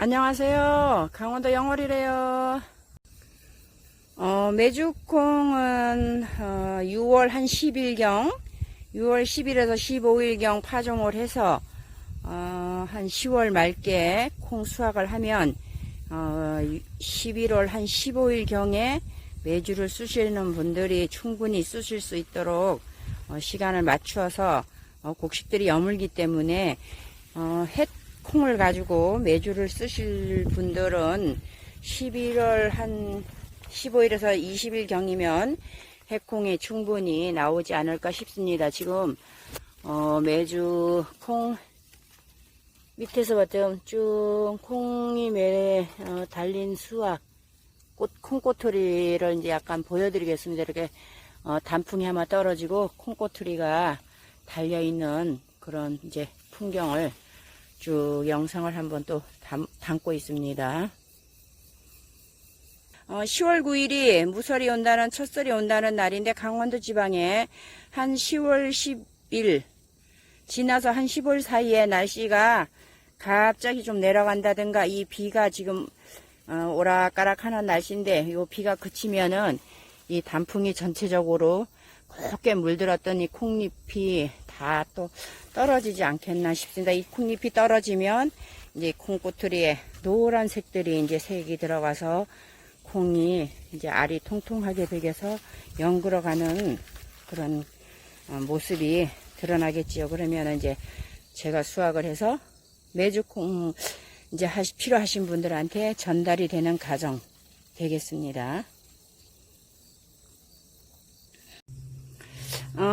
안녕하세요. 강원도 영월이래요. 어, 메주콩은 어, 6월 한 10일경, 6월 10일에서 15일경 파종을 해서 어, 한 10월 말께 콩 수확을 하면 어, 11월 한 15일경에 매주를 쓰시는 분들이 충분히 쓰실 수 있도록 어, 시간을 맞추어서 어, 곡식들이 여물기 때문에 어, 햇 콩을 가지고 매주를 쓰실 분들은 11월 한 15일에서 20일 경이면 해콩이 충분히 나오지 않을까 싶습니다. 지금 어, 매주 콩 밑에서 봤던 쭉 콩이 매 어, 달린 수확 꽃 콩꼬투리를 이제 약간 보여드리겠습니다. 이렇게 어, 단풍이 하나 떨어지고 콩꼬투리가 달려 있는 그런 이제 풍경을 쭉 영상을 한번 또 담, 담고 있습니다. 어, 10월 9일이 무설이 온다는 첫설이 온다는 날인데 강원도 지방에 한 10월 10일 지나서 한 15일 사이에 날씨가 갑자기 좀 내려간다든가 이 비가 지금 어, 오락가락하는 날씨인데 이 비가 그치면은 이 단풍이 전체적으로 곱게 물들었던 이 콩잎이 다 또 떨어지지 않겠나 싶습니다. 이 콩잎이 떨어지면 이제 콩꼬투리에 노란색들이 이제 색이 들어가서 콩이 이제 알이 통통하게 베겨서 연그러가는 그런 어, 모습이 드러나겠지요. 그러면 이제 제가 수확을 해서 매주 콩 이제 필요하신 분들한테 전달이 되는 과정 되겠습니다.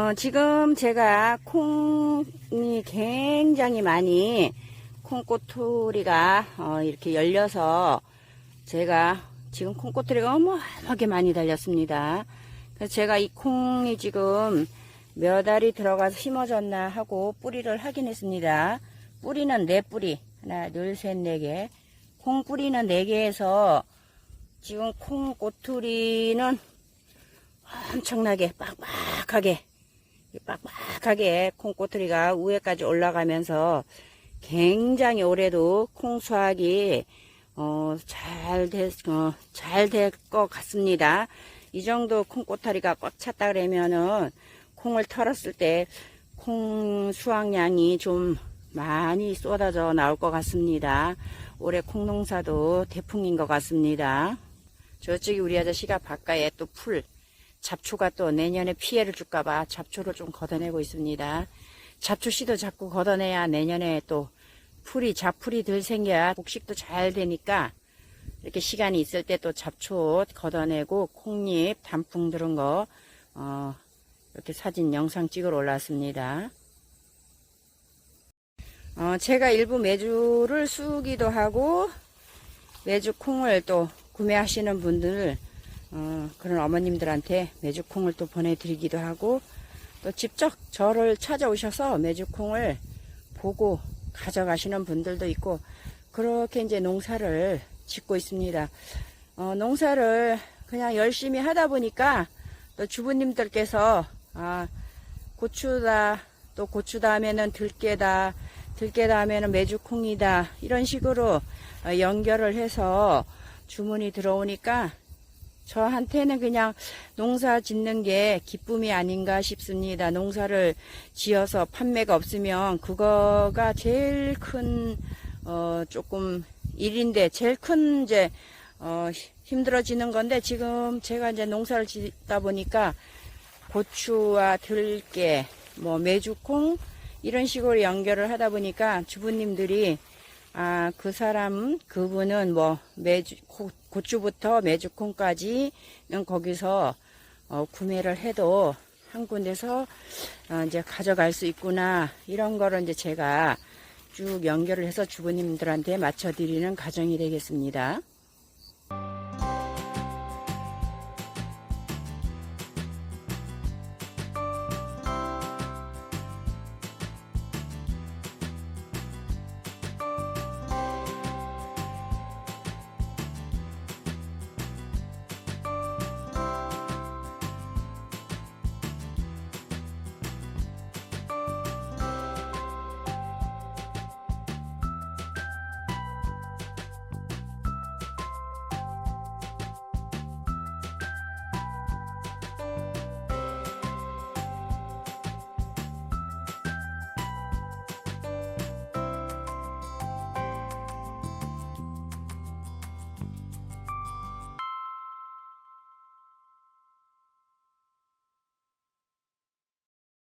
어, 지금 제가 콩이 굉장히 많이 콩꼬투리가 어, 이렇게 열려서 제가 지금 콩꼬투리가 어마어마하게 많이 달렸습니다. 그래서 제가 이 콩이 지금 몇 알이 들어가서 심어졌나 하고 뿌리를 확인했습니다. 뿌리는 네 뿌리. 하나, 둘, 셋, 네 개. 콩 뿌리는 네 개에서 지금 콩 꼬투리는 엄청나게 빡빡하게 빡빡하게 콩꼬투리가 위에까지 올라가면서 굉장히 올해도 콩 수확이 어, 잘 될, 어, 잘 될 것 같습니다. 이 정도 콩꼬타리가 꽉 찼다 그러면은 콩을 털었을 때 콩 수확량이 좀 많이 쏟아져 나올 것 같습니다. 올해 콩 농사도 대풍인 것 같습니다. 저쪽에 우리 아저씨가 바깥에 또 풀, 잡초가 또 내년에 피해를 줄까봐 잡초를 좀 걷어내고 있습니다. 잡초 씨도 자꾸 걷어내야 내년에 또 풀이, 잡풀이 덜 생겨야 곡식도 잘 되니까 이렇게 시간이 있을 때 또 잡초 걷어내고 콩잎, 단풍 들은 거, 어, 이렇게 사진 영상 찍으러 올랐습니다. 어, 제가 일부 매주를 쓰기도 하고 매주 콩을 또 구매하시는 분들 어, 그런 어머님들한테 매주 콩을 또 보내드리기도 하고 또 직접 저를 찾아오셔서 매주 콩을 보고 가져가시는 분들도 있고 그렇게 이제 농사를 짓고 있습니다. 어, 농사를 그냥 열심히 하다 보니까 또 주부님들께서 아 고추다 또 고추다 하면은 들깨다 들깨다 하면은 메주콩이다 이런 식으로 어, 연결을 해서 주문이 들어오니까 저한테는 그냥 농사 짓는 게 기쁨이 아닌가 싶습니다. 농사를 지어서 판매가 없으면 그거가 제일 큰, 어, 조금 일인데, 제일 큰 이제, 어, 힘들어지는 건데, 지금 제가 이제 농사를 짓다 보니까 고추와 들깨, 뭐 메주콩, 이런 식으로 연결을 하다 보니까 주부님들이 아, 그 사람, 그분은 뭐, 매주, 고, 고추부터 메주콩까지는 거기서, 어, 구매를 해도 한 군데서, 어, 이제 가져갈 수 있구나. 이런 거를 이제 제가 쭉 연결을 해서 주부님들한테 맞춰드리는 과정이 되겠습니다.